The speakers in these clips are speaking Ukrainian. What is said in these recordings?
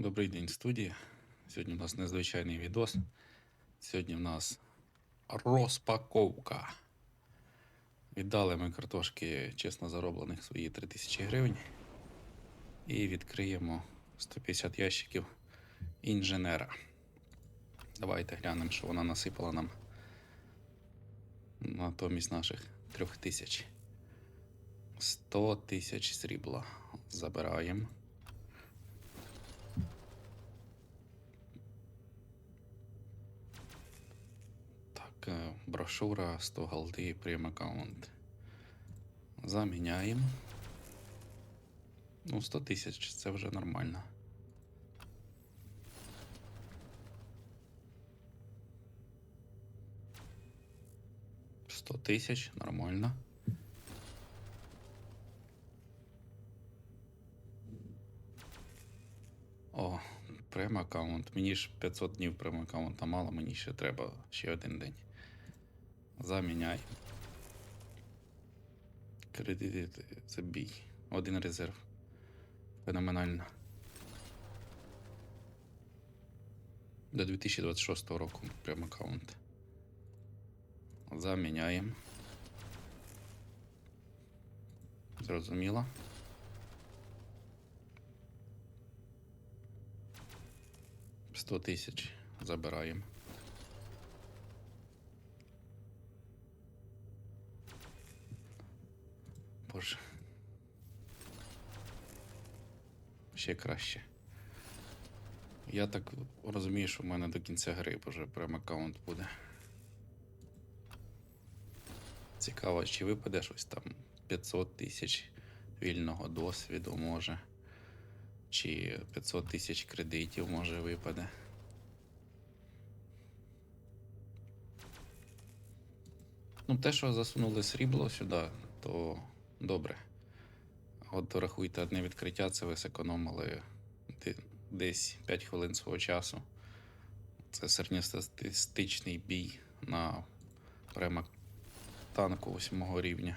Добрий день, студія. Сьогодні у нас незвичайний відос. Сьогодні в нас розпаковка. Віддали ми картошки чесно зароблених свої 3000 гривень. І відкриємо 150 ящиків інженера. Давайте глянемо, що вона насипала нам натомість наших 3000. 100 тисяч срібла. Забираємо. Брошура 100 голди прем аккаунт. Заміняємо. Ну, 100 тисяч це вже нормально. Сто тисяч, нормально. О, прем аккаунт. Мені ж 500 днів прем аккаунта мало, мені ще треба ще один день. Заміняй. Кредити це бій. Один резерв. Феноменально. До 2026 року прям аккаунт. Заміняємо. Зрозуміло. Сто тисяч забираємо. Боже. Ще краще. Я так розумію, що в мене до кінця гри вже прям аккаунт буде. Цікаво, чи випаде щось там 500 тисяч вільного досвіду може. Чи 500 тисяч кредитів може випаде. Ну, те, що засунули срібло сюди, то добре. От рахуйте, одне відкриття, це ви зекономили десь 5 хвилин свого часу. Це середньостатистичний бій на прямо танку 8 рівня.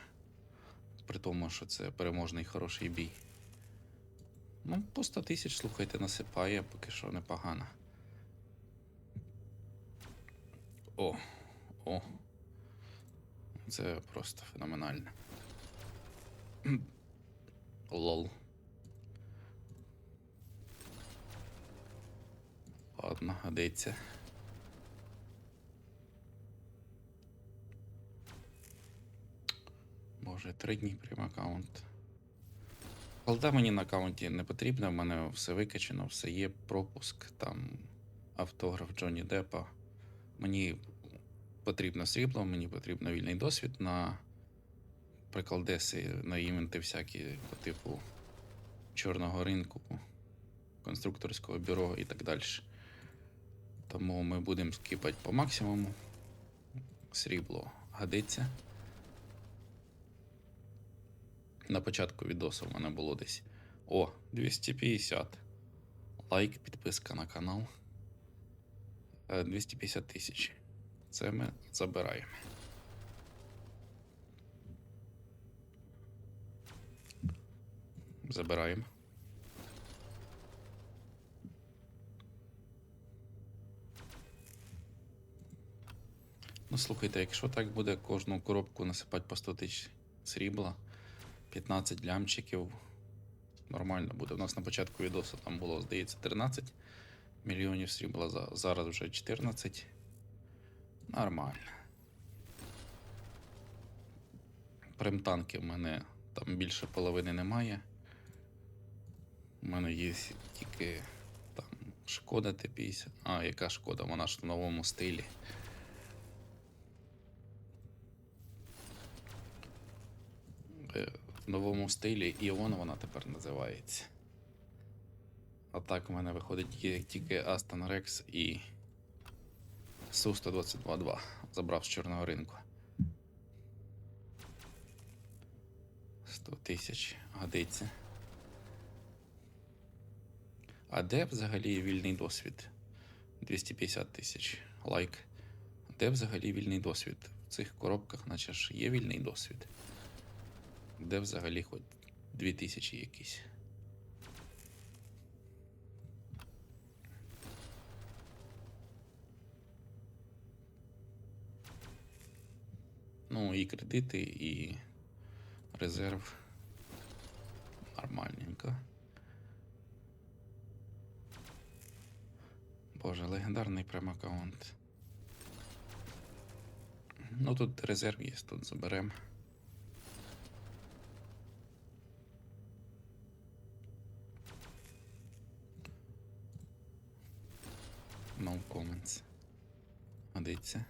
При тому, що це переможний хороший бій. Ну, по 100 тисяч, слухайте, насипає, поки що непогано. О, о. Це просто феноменально. Лол. Ладно, годиться. Боже, три дні прям аккаунт. Голда мені на аккаунті не потрібна, в мене все викачено, все є, пропуск, там автограф Джонні Деппа. Мені потрібно срібло, мені потрібно вільний досвід на приколдеси, на івенти всякі по типу чорного ринку, конструкторського бюро і так далі. Тому ми будемо скіпати по максимуму. Срібло годиться. На початку відосу в мене було десь. О, 250. Лайк, підписка на канал. Е, 250 тисяч. Це ми забираємо. Забираємо. Ну, слухайте, якщо так буде кожну коробку насипати по 100 тисяч срібла, 15 лямчиків, нормально буде. У нас на початку відосу там було, здається, 13 мільйонів срібла, зараз вже 14. Нормально. Примтанки в мене там більше половини немає. У мене є тільки там шкода Т-50. А, яка шкода? Вона ж в новому стилі. Е, В новому стилі Іон вона тепер називається. А так у мене виходить тільки Aston Rex і Су-122-2 забрав з чорного ринку. 100 тисяч годиться. А де взагалі вільний досвід? 250 тисяч лайк. Де взагалі вільний досвід? В цих коробках, наче ж є вільний досвід. Де взагалі хоч 2000 якісь. Ну, і кредити, і резерв нормальненько. Боже, легендарний прем аккаунт. Ну тут резерв є, тут заберемо. No comments. Годиться.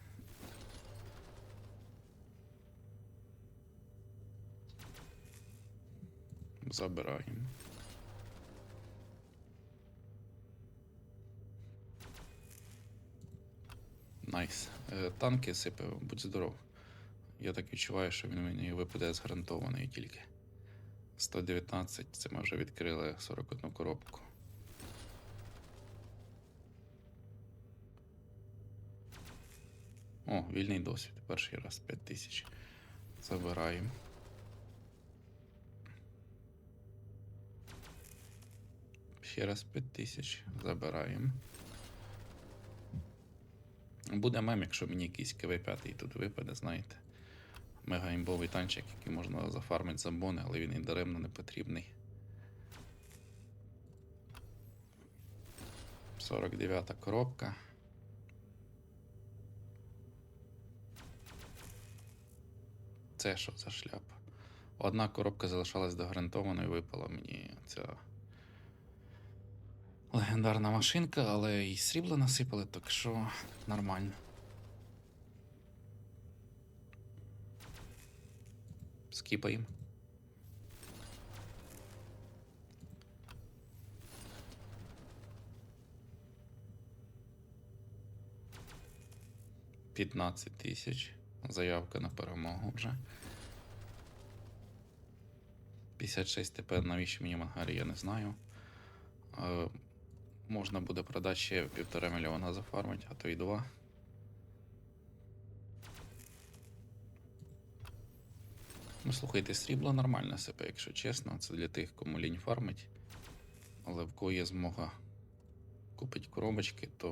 Забираємо. Танки сипе, будь здоров. Я так відчуваю, що він мені випаде з гарантованої тільки. 119, це ми вже відкрили 41 коробку. О, вільний досвід. Перший раз 5000. Забираємо. Ще раз 5000. Забираємо. Буде мем, якщо мені якийсь КВ5 тут випаде, знаєте. Мега імбовий танчик, який можна зафармити за бони, але він і даремно не потрібний. 49-та коробка. Це що за шляпа? Одна коробка залишалась до гарантованої, випала мені ця легендарна машинка, але і срібла насипали, так що нормально. Скіпаємо. П'ятнадцять тисяч. Заявка на перемогу вже. 56 ТП, навіщо мені мангарі, я не знаю. Можна буде продати ще півтора мільйона зафармити, а то і два. Ну, слухайте, срібло нормально себе, якщо чесно. Це для тих, кому лінь фармить. Але в кого є змога купити коробочки, то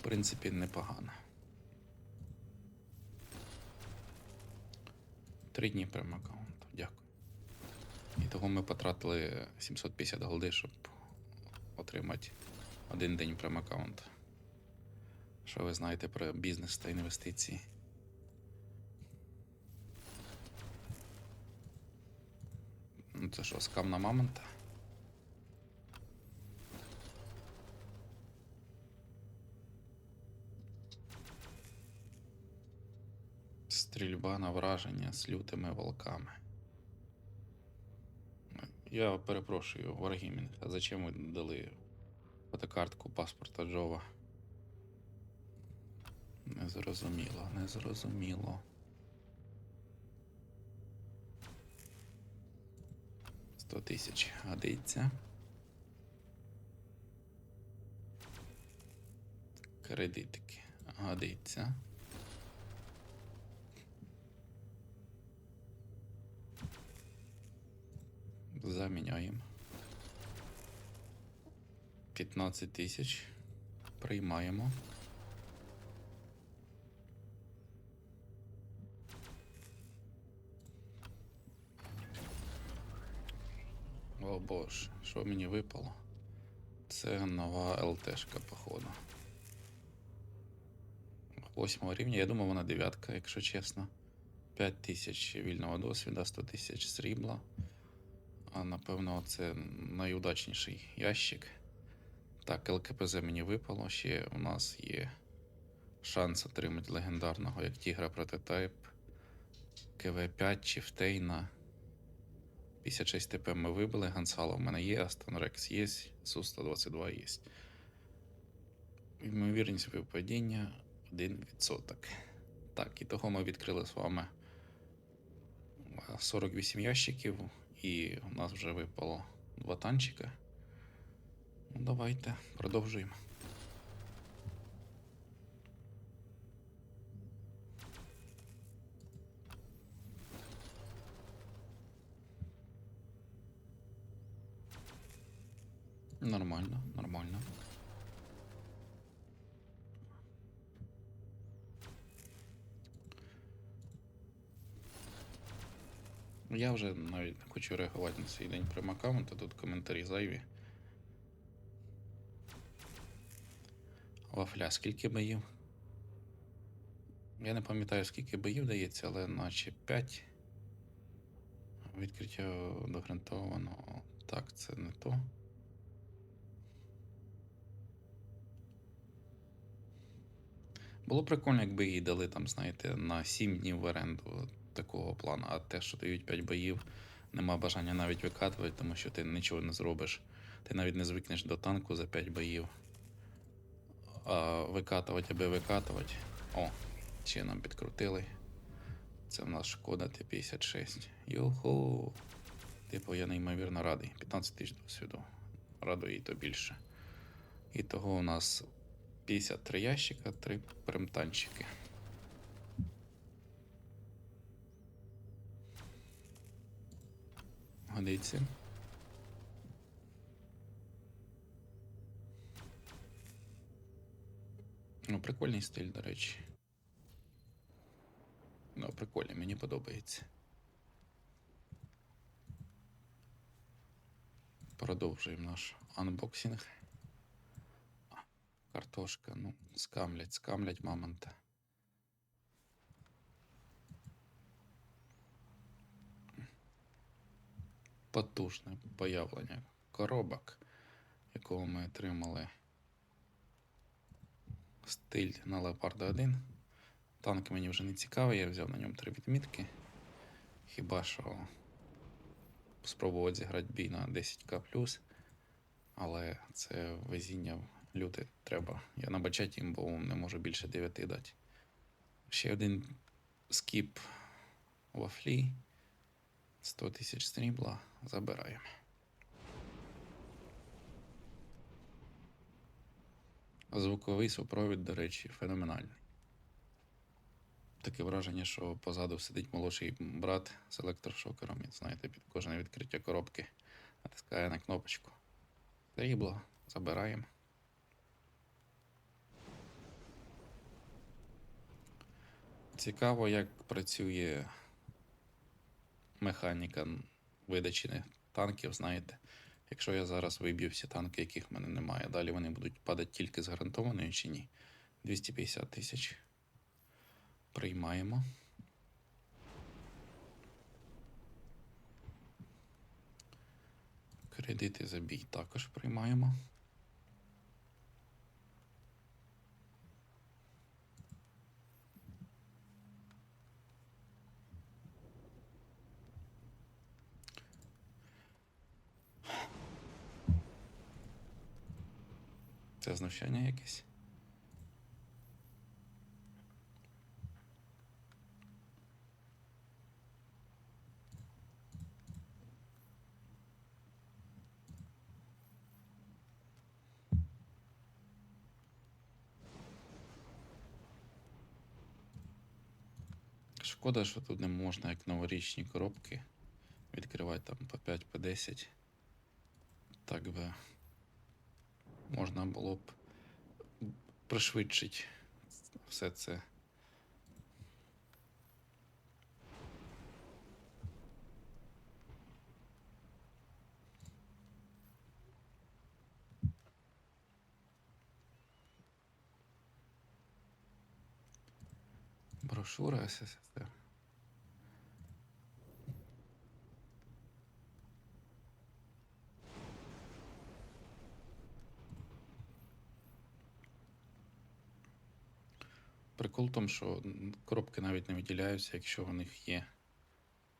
в принципі непогано. Три дні прям аккаунту. Дякую. І того ми потратили 750 голди, щоб отримати один день прем аккаунт. Що ви знаєте про бізнес та інвестиції? Ну це що, скам на мамонта? Стрільба на враження з лютими волками. Я перепрошую, Wargaming, а зачем ви дали фотокартку паспорта Джова? Незрозуміло, незрозуміло. Сто тисяч годиться. Кредитики годиться. Заміняємо. 15 тисяч. Приймаємо. О боже, що мені випало? Це нова ЛТшка, походу. Восьмого рівня. Я думав, вона дев'ятка, якщо чесно. 5 тисяч вільного досвіду, 100 тисяч срібла. А напевно, це найудачніший ящик. Так, ЛКПЗ мені випало. Ще у нас є шанс отримати легендарного як Тігра прототайп. КВ5 чи Втейна. 56 ТП ми вибили. Гансала в мене є, Астон Рекс є, Су-122 є. Ймовірність випадіння 1%. Так, і того ми відкрили з вами 48 ящиків. І у нас вже випало два танчика. Ну, давайте продовжуємо. Нормально, нормально. Я вже навіть не хочу реагувати на цей день прям аккаунта, тут коментарі зайві. Вафля, скільки боїв? Я не пам'ятаю, скільки боїв дається, але наче 5. Відкриття догрантовано. Так, це не то. Було прикольно, якби їй дали там, знаєте, на 7 днів в оренду такого плану, а те, що дають 5 боїв, нема бажання навіть викатувати, тому що ти нічого не зробиш. Ти навіть не звикнеш до танку за 5 боїв. А викатувати, аби викатувати. О, ще нам підкрутили. Це в нас шкода Т-56. Юху. Типу, я неймовірно радий. 15 тисяч досвіду. Радує і то більше. І того у нас 53 ящика, 3 примтанчики. Годиться. Ну, прикольний стиль, до речі. Ну, прикольний, мені подобається. Продовжуємо наш анбоксинг. А, Картошка, ну, скамлять, скамлять мамонта. Потужне появлення коробок, якого ми отримали стиль на Леопарда 1. Танк мені вже не цікавий, я взяв на ньому три відмітки. Хіба що спробувати зіграти бій на 10к але це везіння люте треба. Я на бачаті імбовому не можу більше 9 дати. Ще один скіп вафлі. 100 тисяч стрібла. Забираємо. Звуковий супровід, до речі, феноменальний. Таке враження, що позаду сидить молодший брат з електрошокером. І, знаєте, під кожне відкриття коробки натискає на кнопочку. Срібло, забираємо. Цікаво, як працює механіка видачі танків, знаєте. Якщо я зараз виб'ю всі танки, яких в мене немає, далі вони будуть падати тільки з гарантованою чи ні. 250 тисяч. Приймаємо. Кредити за бій також приймаємо. Це знущання якесь? Шкода, що тут не можна як новорічні коробки відкривати там по 5 по 10. Так би можна було б пришвидшити все це. Брошура СССР. В тому, що коробки навіть не виділяються, якщо у них є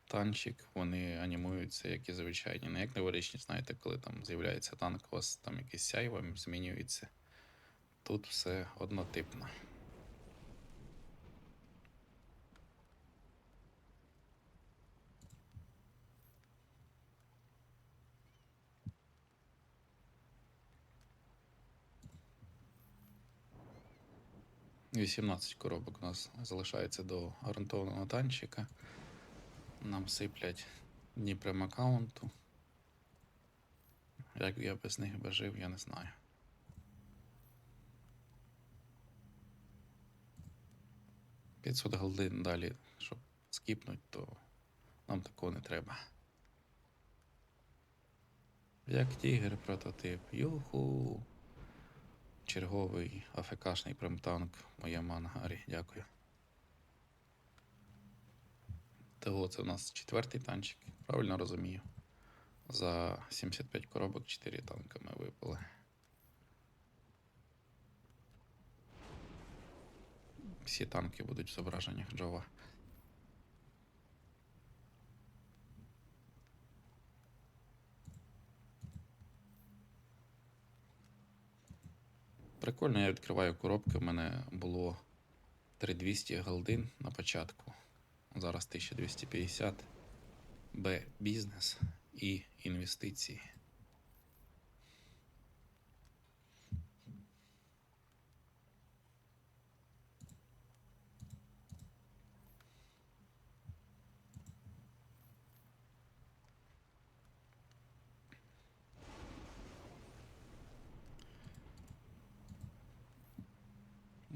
танчик, вони анімуються, як і звичайні. Не як новорічні, знаєте, коли там з'являється танк, у вас там якесь сяйво змінюється. Тут все однотипно. Вісімнадцять коробок у нас залишається до гарантованого танчика. Нам сиплять Дніпрем аккаунту. Як я без них би жив, я не знаю. П'ятсот голдин далі, щоб скіпнуть, то Нам такого не треба. Як тігр прототип. Юху. Черговий АФКшний премтанк в моєму ангарі. Дякую. Того це у нас четвертий танчик. Правильно розумію. За 75 коробок 4 танка ми випали. Всі танки будуть в зображеннях Джова. Прикольно, я відкриваю коробки. У мене було 3200 голдин на початку. Зараз 1250. Б. Бізнес і інвестиції.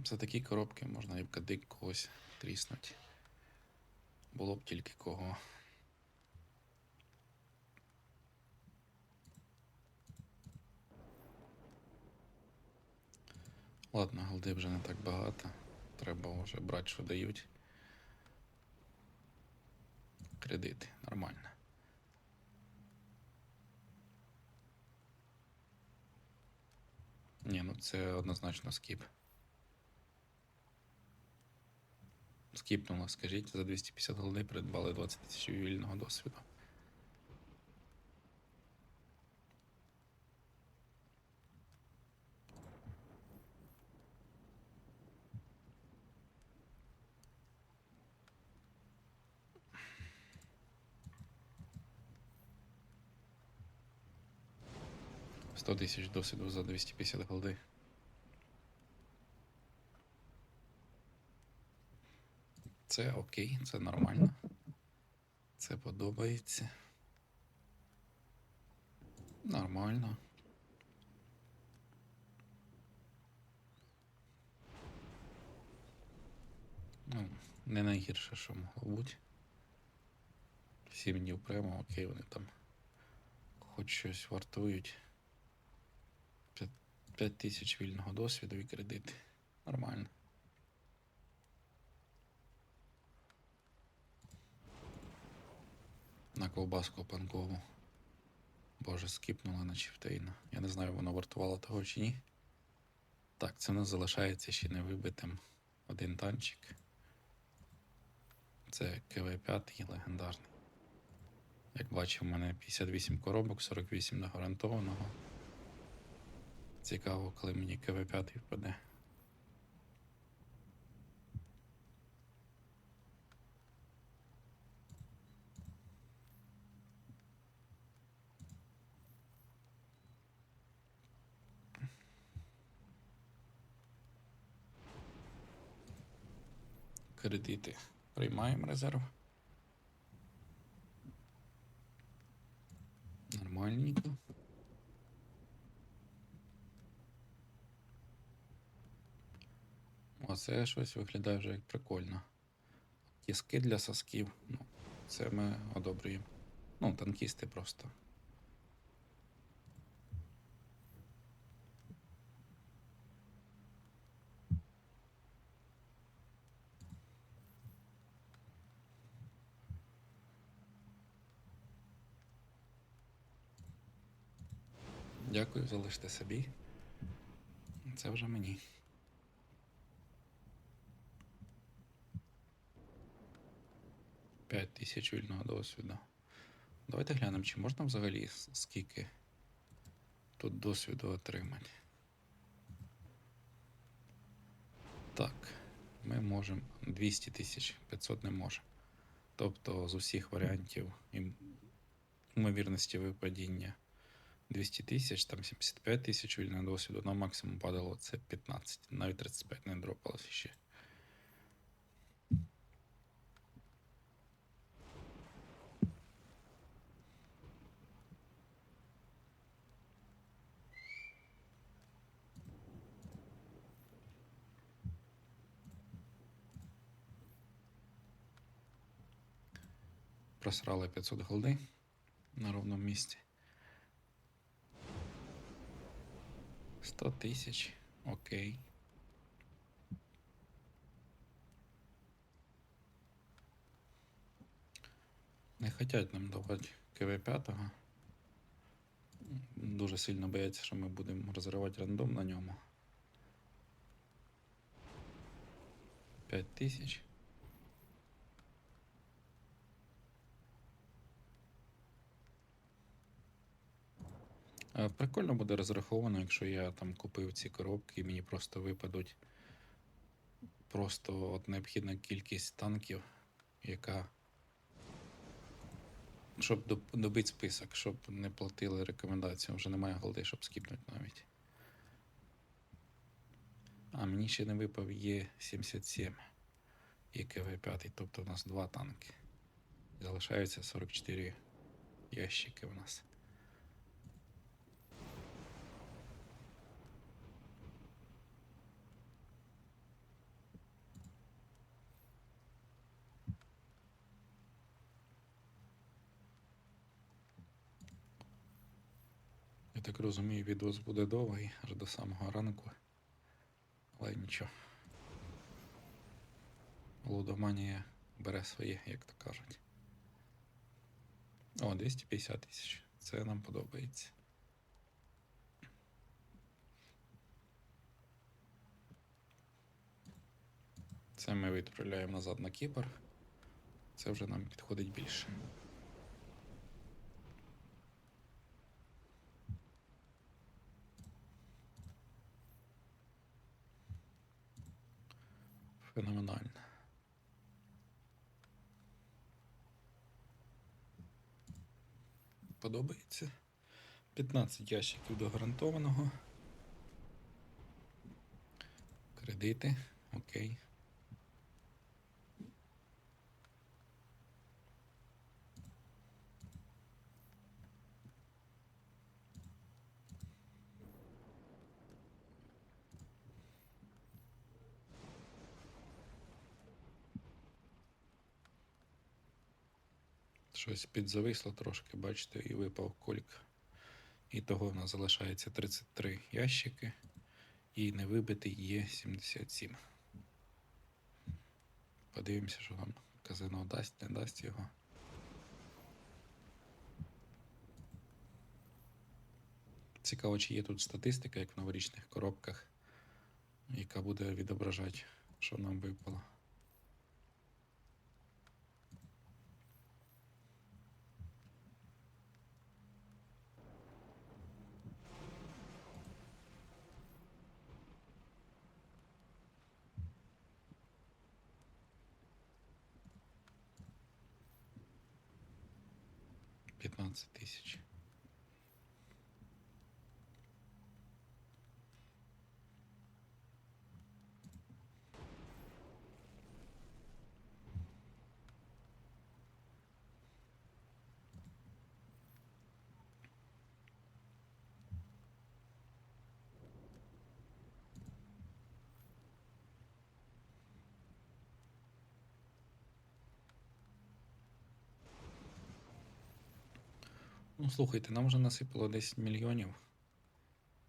За такі коробки можна і в кадик когось тріснути. Було б тільки кого. Ладно, голди вже не так багато. Треба вже брати, що дають. Кредити, нормально. Ні, ну це однозначно скіп. Скіпнуло, скажіть, за 250 голди придбали 20 тисяч вільного досвіду. Сто тисяч досвіду за 250 голди. Це окей, це нормально. Це подобається. Нормально. Ну, не найгірше, що могло бути. Сім днів прямо, окей, вони там хоч щось вартують. П'ять- П'ять тисяч вільного досвіду і кредити. Нормально. На ковбаску панкову. Боже, скіпнула на чифтейна. Я не знаю, воно вартувало того чи ні. Так, це в залишається ще не вибитим один танчик. Це КВ-5 легендарний. Як бачимо, у мене 58 коробок, 48 до гарантованого. Цікаво, коли мені КВ-5 впаде. Кредити. Приймаємо резерв. Нормальненько. Оце щось виглядає вже як прикольно. Тіски для сосків. Ну, це ми одобрюємо. Ну, танкісти просто. Дякую, залиште собі. Це вже мені. П'ять тисяч вільного досвіду. Давайте глянемо, чи можна взагалі скільки тут досвіду отримати. Так, ми можемо 200 тисяч, 500 не можемо. Тобто з усіх варіантів ймовірності випадіння 200 тисяч, там 75 тисяч вільного досвіду, на максимум падало це 15, навіть 35 не дропалося ще. Просрали 500 голди на ровному місці. 100 тисяч. Окей. Не хотять нам давати КВ 5. Дуже сильно бояться, що ми будемо розривати рандом на ньому. 5 тисяч. Прикольно буде розраховано, якщо я там купив ці коробки і мені просто випадуть просто от необхідна кількість танків, яка. Щоб добити список, щоб не платили рекомендацію. Вже немає голди, щоб скіпнути навіть. А, мені ще не випав Є77 і КВ-5, тобто у нас два танки. Залишаються 44 ящики у нас. Так розумію, відос буде довгий аж до самого ранку. Але нічого. Лудоманія бере своє, як то кажуть. О, 250 тисяч. Це нам подобається. Це ми відправляємо назад на Кіпр. Це вже нам підходить більше. Феноменально. Подобається. 15 ящиків до гарантованого. Кредити. Окей. Щось підзависло трошки, бачите, і випав кольк. І того в нас залишається 33 ящики. І не вибитий є 77. Подивимося, що нам казино дасть, не дасть його. Цікаво, чи є тут статистика, як в новорічних коробках, яка буде відображати, що нам випало. П'ятнадцять тисяч. Ну, слухайте, нам вже насипало 10 мільйонів.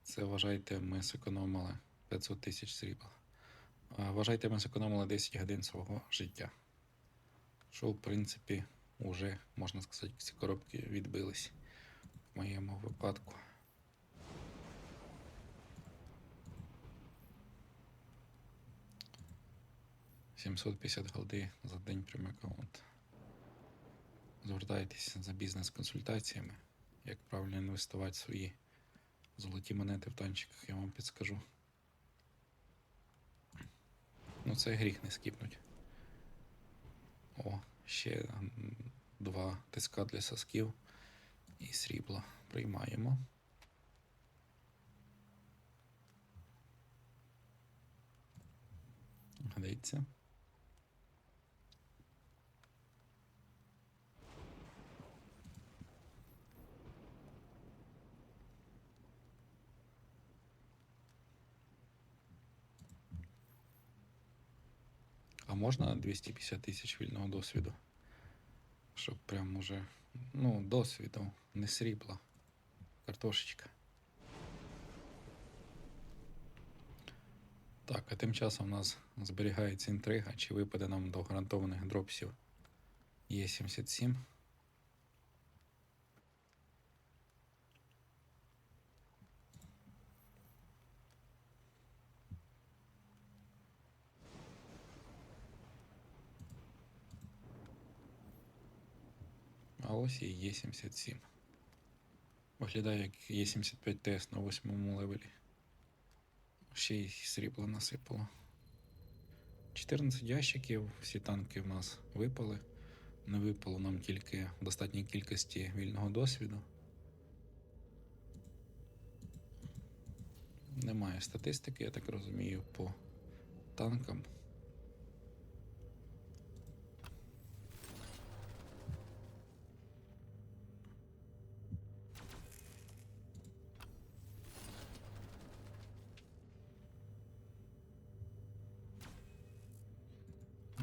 Це вважайте, ми зекономили 500 тисяч срібла. Вважайте, ми зекономили 10 годин свого життя. Що, в принципі, уже, можна сказати, ці коробки відбились в моєму випадку. Сімсот п'ятдесят голди за день прямий аккаунт. Звертайтеся за бізнес-консультаціями, як правильно інвестувати свої золоті монети в танчиках, я вам підскажу. Ну, це гріх не скіпнуть. О, ще два тиска для сосків і срібло. Приймаємо. Годиться. Можна 250 тисяч вільного досвіду? Щоб прям уже, ну, досвіду, не срібла. Картошечка. Так, а тим часом у нас зберігається інтрига, чи випаде нам до гарантованих дропсів Є77. А ось і Є77. Виглядає як Є75 ТС на восьмому левелі. Ще й срібла насипало. 14 ящиків, всі танки в нас випали. Не випало нам тільки достатній кількості вільного досвіду. Немає статистики, я так розумію, по танкам.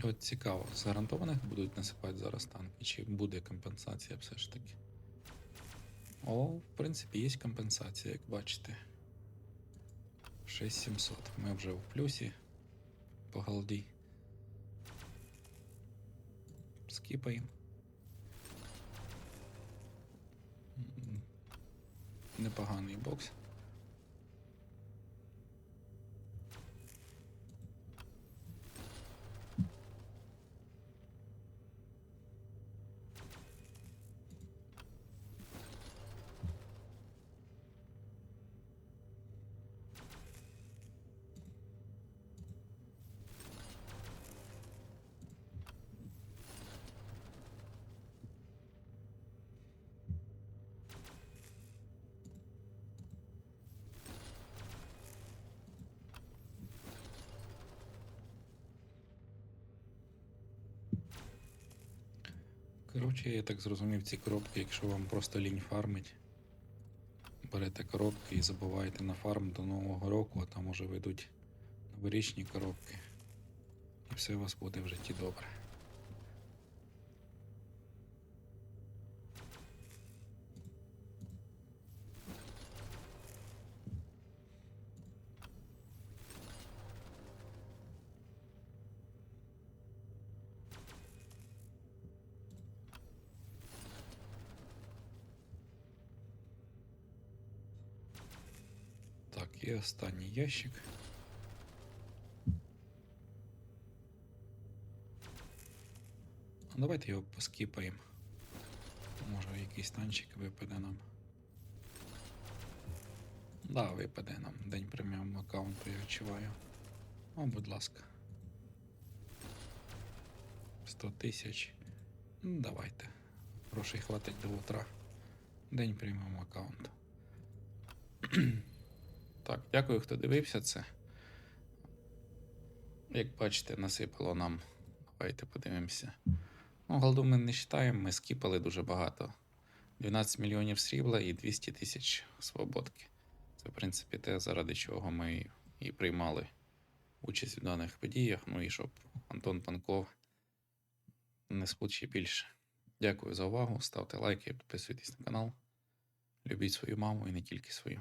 От цікаво, з гарантованих будуть насипати зараз танки, чи буде компенсація все ж таки? О, в принципі, є компенсація, як бачите. 6700. Ми вже в плюсі по голді. Скіпаємо. Непоганий бокс. Коротше, я так зрозумів, ці коробки, якщо вам просто лінь фармить, берете коробки і забуваєте на фарм до Нового року, а там уже вийдуть новорічні коробки. І все у вас буде в житті добре. Останній ящик. А Давайте його поскіпаємо. Може якийсь танчик випаде нам. Да, випаде нам день преміум аккаунту, я відчуваю. О, будь ласка. 100 тисяч. Ну, давайте. Грошей хватить до утра. День преміум аккаунту. Так, дякую, хто дивився це. Як бачите, насипало нам. Давайте подивимося. Ну, голду ми не вважаємо, ми скіпали дуже багато. 12 мільйонів срібла і 200 тисяч свободки. Це, в принципі, те, заради чого ми і приймали участь в даних подіях. Ну і щоб Антон Панков не сплучив більше. Дякую за увагу. Ставте лайки, підписуйтесь на канал. Любіть свою маму і не тільки свою.